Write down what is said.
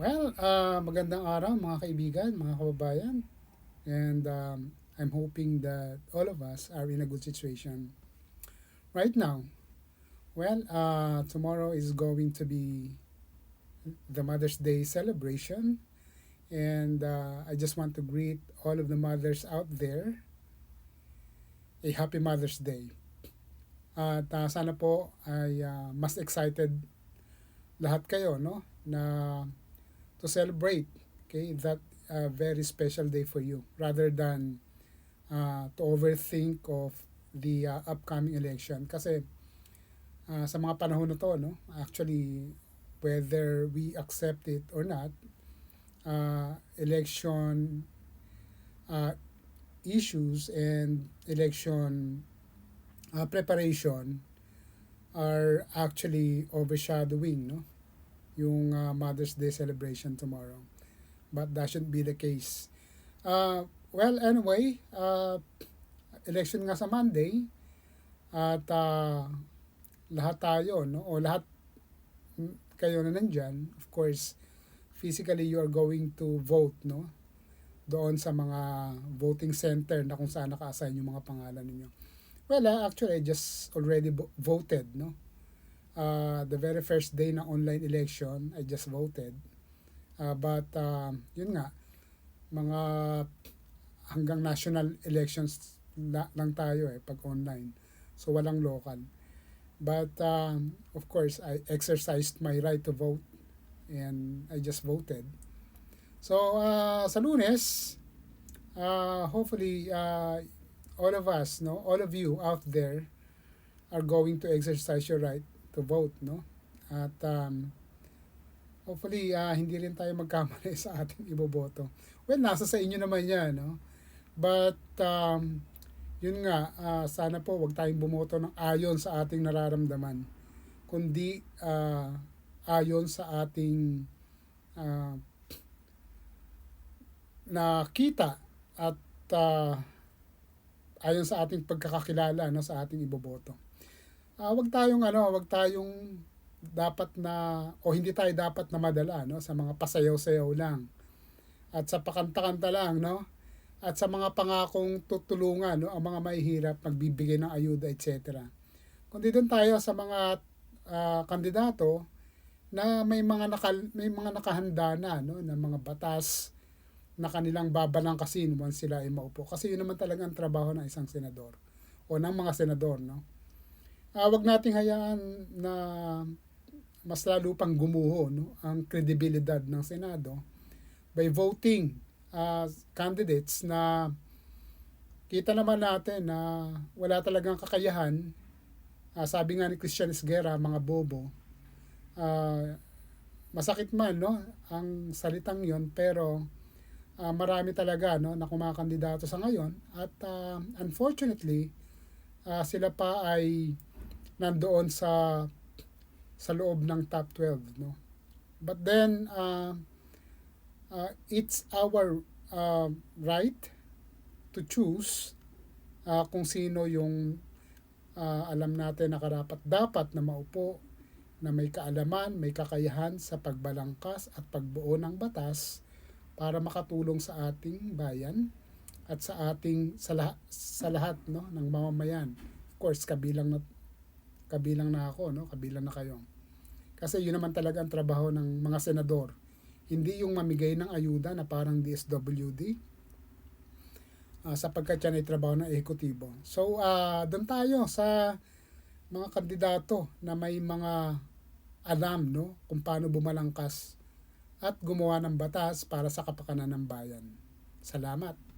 Well, uh, magandang araw mga kaibigan, mga kababayan. And um, I'm hoping that all of us are in a good situation right now. Well, uh, tomorrow is going to be the Mother's Day celebration. And uh, I just want to greet all of the mothers out there a happy Mother's Day. At uh, sana po ay uh, mas excited lahat kayo no na to celebrate okay? That uh, very special day for you rather than uh, to overthink of the uh, upcoming election? Kasi uh, sa mga panahon na to no actually whether we accept it or not uh, election uh, issues and election uh, preparation are actually overshadowing no yung uh, Mother's Day celebration tomorrow. But that shouldn't be the case. Uh, well anyway uh, election nga sa Monday at uh, lahat tayo no o lahat kayo na nandyan of course physically you are going to vote no doon sa mga voting center na kung saan naka-assign yung mga pangalan ninyo. Well uh, actually I just already vo- voted no uh, the very first day ng online election I just voted. Uh, but uh, yun nga mga hanggang national elections la- lang tayo eh pag online. So walang local. But um, of course I exercised my right to vote and I just voted. So uh, sa lunes uh, hopefully uh, all of us no all of you out there are going to exercise your right to vote no? At um, hopefully uh, hindi rin tayo magkamali sa ating iboboto. Well nasa sa inyo naman yan no? But um, yun nga uh, sana po wag tayong bumoto ng ayon sa ating nararamdaman kundi uh, ayon sa ating uh, nakita at uh, ayon sa ating pagkakakilala no sa ating iboboto. Uh, wag tayong ano, wag tayong dapat na o hindi tayo dapat na madala no sa mga pasayaw-sayaw lang. At sa pakanta-kanta lang no. At sa mga pangakong tutulungan no ang mga mahihirap magbibigay ng ayuda etc. Kundi doon tayo sa mga uh, kandidato na may mga nakal, may mga nakahanda na no ng mga batas na kanilang babalangkasin once sila ay maupo. Kasi yun naman talaga ang trabaho ng isang senador o ng mga senador. No? Uh, wag nating hayaan na mas lalo pang gumuho no? ang kredibilidad ng Senado by voting uh, candidates na kita naman natin na wala talagang kakayahan. Uh, sabi nga ni Christian Esguerra, mga bobo, uh, masakit man no ang salitang yon pero uh, marami talaga no na kumakandidato sa ngayon at uh, unfortunately uh, sila pa ay nandoon sa sa loob ng top 12 no but then uh, uh, it's our uh, right to choose uh, kung sino yung uh, alam natin na karapat dapat na maupo na may kaalaman, may kakayahan sa pagbalangkas at pagbuo ng batas para makatulong sa ating bayan at sa ating sa lahat, sa lahat no ng mamamayan. Of course, kabilang na kabilang na ako no, kabilang na kayo. Kasi yun naman talaga ang trabaho ng mga senador. Hindi yung mamigay ng ayuda na parang DSWD uh, sapagkat yan ay trabaho ng ehekutibo. So, uh, doon tayo sa mga kandidato na may mga alam no kung paano bumalangkas at gumawa ng batas para sa kapakanan ng bayan. Salamat.